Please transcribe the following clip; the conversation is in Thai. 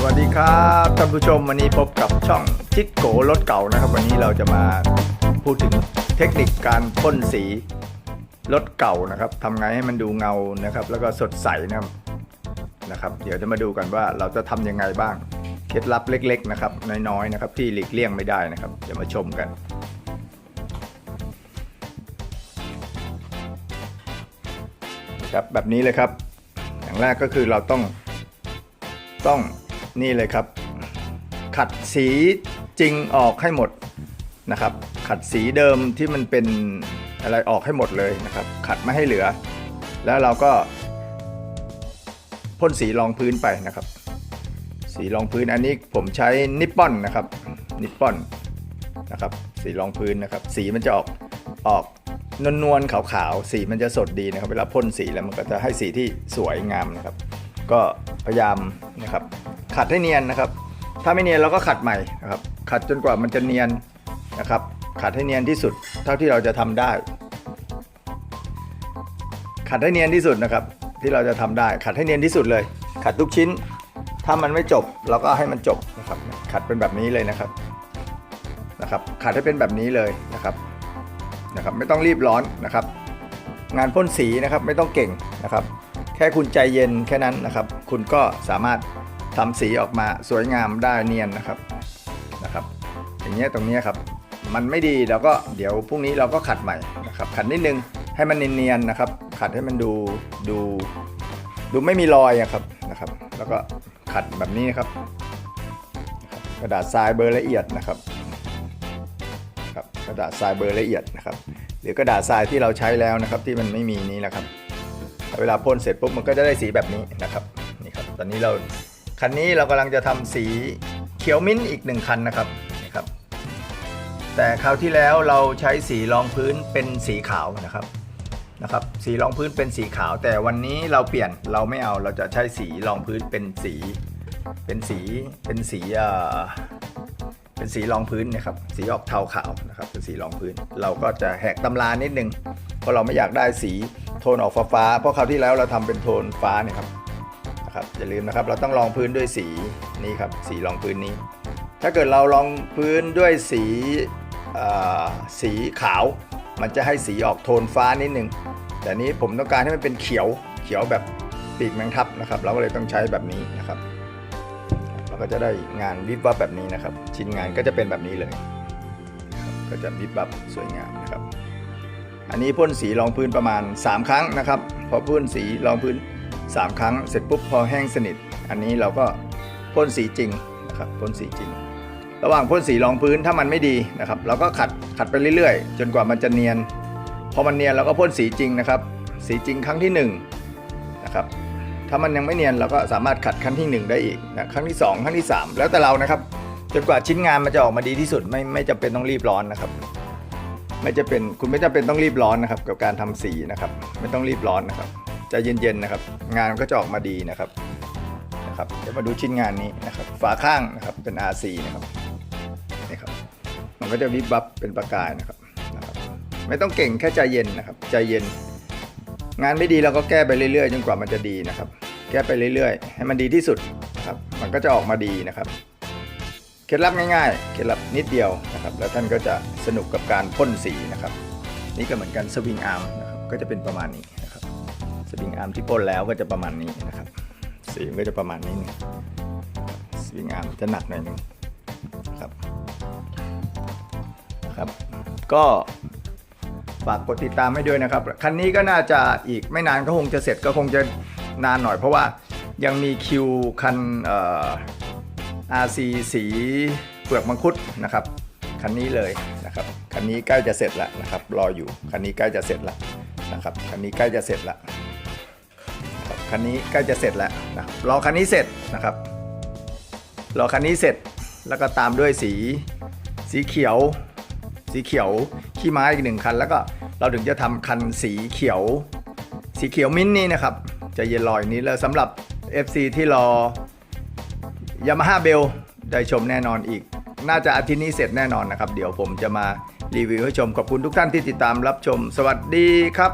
สวัสดีครับท่านผู้ชมวันนี้พบกับช่องจิกโกรถเก่านะครับ วันนี้เราจะมาพูดถึงเทคนิคการพ่นสีรถเก่านะครับทำไงให้มันดูเงานะครับ แล้วก็สดใสนะครับนะครับ เดี๋ยวจะมาดูกันว่าเราจะทำยังไงบ้างเคล็ดลับเล็ก ๆ นะครับ น้อยๆนะครับ ที่หลีกเลี่ยงไม่ได้นะครับเดี๋ยวมาชมกันครับแบบนี้เลยครับ อย่างแรกก็คือเราต้องต้อง นี่เลยครับ ขัดสีจริงออกให้หมดนะครับ ขัดสีเดิมที่มันเป็นอะไรออกให้หมดเลยนะครับ ขัดไม่ให้เหลือ แล้วเราก็พ่นสีรองพื้นไปนะครับ สีรองพื้นอันนี้ผมใช้นิปปอนนะครับนิปปอนนะครับ สีรองพื้นนะครับ สีมันจะออกออกนวลๆขาวๆ สีมันจะสดดีนะครับ เวลาพ่นสีแล้วมันก็จะให้สีที่สวยงามนะครับ ก็พยายามนะครับ ขัดให้เนียนนะครับ ถ้าไม่เนียนเราก็ขัดใหม่นะครับ ขัดจนกว่ามันจะเนียนนะครับ ขัดให้เนียนที่สุด เท่าที่เราจะทำได้ ขัดให้เนียนที่สุดนะครับ ที่เราจะทำได้ ขัดให้เนียนที่สุดเลย ขัดทุกชิ้น ถ้ามันไม่จบเราก็ให้มันจบนะครับ ขัดเป็นแบบนี้เลยนะครับนะครับ ขัดให้เป็นแบบนี้เลยนะครับนะครับ ไม่ต้องรีบร้อนนะครับ งานพ่นสีนะครับไม่ต้องเก่งนะครับ แค่คุณใจเย็นแค่นั้นนะครับ คุณก็สามารถ ทำสีออกมาสวยงามได้เนียนนะครับนะครับ อย่างเงี้ยตรงเนี้ยครับ มันไม่ดีเราก็เดี๋ยวพรุ่งนี้เราก็ขัดใหม่นะครับขัดนิดนึงให้มันเนียนๆนะครับ ขัดให้มันดูดูดูไม่มีรอยอะครับนะครับ แล้วก็ขัดแบบนี้ครับนะครับ กระดาษทรายเบอร์ละเอียดนะครับครับกระดาษทรายเบอร์ละเอียดนะครับหรือกระดาษทรายที่เราใช้แล้วนะครับ ที่มันไม่มีนี้นะครับ เวลาพ่นเสร็จปุ๊บมันก็จะได้สีแบบนี้นะครับนี่ครับ ตอนนี้เรา คันนี้เรากำลังจะทำสีเขียวมิ้นท์อีกหนึ่งคันนะครับนี่ครับ แต่คราวที่แล้วเราใช้สีรองพื้นเป็นสีขาวนะครับนะครับ สีรองพื้นเป็นสีขาว แต่วันนี้เราเปลี่ยนเราไม่เอาเราจะใช้สีรองพื้นเป็นสี เป็นสีเป็นสีเอ่อเป็นสีรองพื้นนะครับ สีออกเทาขาวนะครับเป็นสีรองพื้น เราก็จะแหกตำรานิดนึงเพราะเราไม่อยากได้สีโทนออกฟ้าๆเพราะคราวที่แล้วเราทำเป็นโทนฟ้าเนี่ยครับ นะครับอย่าลืมนะครับเราต้องรองพื้นด้วยสีนี้ครับสีรองพื้นนี้ ถ้าเกิดเรารองพื้นด้วยสีสีขาว มันจะให้สีออกโทนฟ้านิดนึงแต่นี้ผมต้องการให้มันเป็นเขียวเขียวแบบปีกแมงทับนะครับเราก็เลยต้องใช้แบบนี้นะครับเราก็จะได้งานวิบวับแบบนี้นะครับ ชิ้นงานก็จะเป็นแบบนี้เลยก็จะวิบวับสวยงามนะครับ อันนี้พ่นสีรองพื้นประมาณ 3 ครั้งนะครับ พอพ่นสีรองพื้น 3 ครั้งเสร็จปุ๊บพอแห้งสนิท อันนี้เราก็พ่นสีจริงนะครับพ่นสีจริง ระหว่างพ่นสีรองพื้นถ้ามันไม่ดีนะครับเราก็ขัดขัดไปเรื่อยๆ จนกว่ามันจะเนียน พอมันเนียนเราก็พ่นสีจริงนะครับ สีจริงครั้งที่1นงนะครับถ้ามันยังไม่เนียนเราก็สามารถขัดครั้งที่ 1 ได้อีกนะครั้งที่ 2 ครั้งที่ 3 แล้วแต่เรานะครับจนกว่าชิ้นงานมันจะออกมาดีที่สุดไม่ไม่จำเป็นต้องรีบร้อนนะครับ ไม่จะเป็นคุณไม่จำเป็นต้องรีบร้อนนะครับ กับการทำสีนะครับ ไม่ต้องรีบร้อนนะครับ ใจเย็นๆนะครับ งานก็จะออกมาดีนะครับนะครับ เดี๋ยวมาดูชิ้นงานนี้นะครับ ฝาข้างนะครับเป็น RC นะครับนี่ครับ มันก็จะวิบวับเป็นประกายนะครับนะครับ ไม่ต้องเก่งแค่ใจเย็นนะครับ ใจเย็น งานไม่ดีเราก็แก้ไปเรื่อยๆจนกว่ามันจะดีนะครับ แก้ไปเรื่อยๆ ให้มันดีที่สุดนะครับ มันก็จะออกมาดีนะครับเคล็ดลับง่ายๆ เคล็ดลับนิดเดียวนะครับ แล้วท่านก็จะสนุกกับการพ่นสีนะครับ นี่ก็เหมือนกันสวิงอาร์มนะครับ ก็จะเป็นประมาณนี้ นะครับสวิงอาร์มที่พ่นแล้วก็จะประมาณนี้นะครับสีมันก็จะประมาณนี้นี่ยสวิงอาร์มจะหนักหน่อยนึงนะครับครับ ก็ฝากกดติดตามให้ด้วยนะครับ คันนี้ก็น่าจะอีกไม่นานก็คงจะเสร็จก็คงจะนานหน่อยเพราะว่ายังมีคิวคันเอ่อ RC สีเปลือกมังคุดนะครับคันนี้เลยนะครับคันนี้ใกล้จะเสร็จแล้วนะครับรออยู่คันนี้ใกล้จะเสร็จแล้วนะครับคันนี้ใกล้จะเสร็จแล้วนะ คันนี้ใกล้จะเสร็จแล้วนะรอคันนี้เสร็จนะครับ รอคันนี้เสร็จแล้วก็ตามด้วยสีสีเขียว สีเขียวขี้ไม้อีกหนึ่งคัน แล้วก็เราถึงจะทำคันสีเขียว สีเขียวมิ้นท์นี่นะครับจะเย็นรออยนี้แล้วสำหรับ FC ที่รอยามาฮ่าเบลได้ชมแน่นอนอีก น่าจะอาทิตย์นี้เสร็จแน่นอนนะครับ เดี๋ยวผมจะมารีวิวให้ชมขอบคุณทุกท่านที่ติดตามรับชม สวัสดีครับ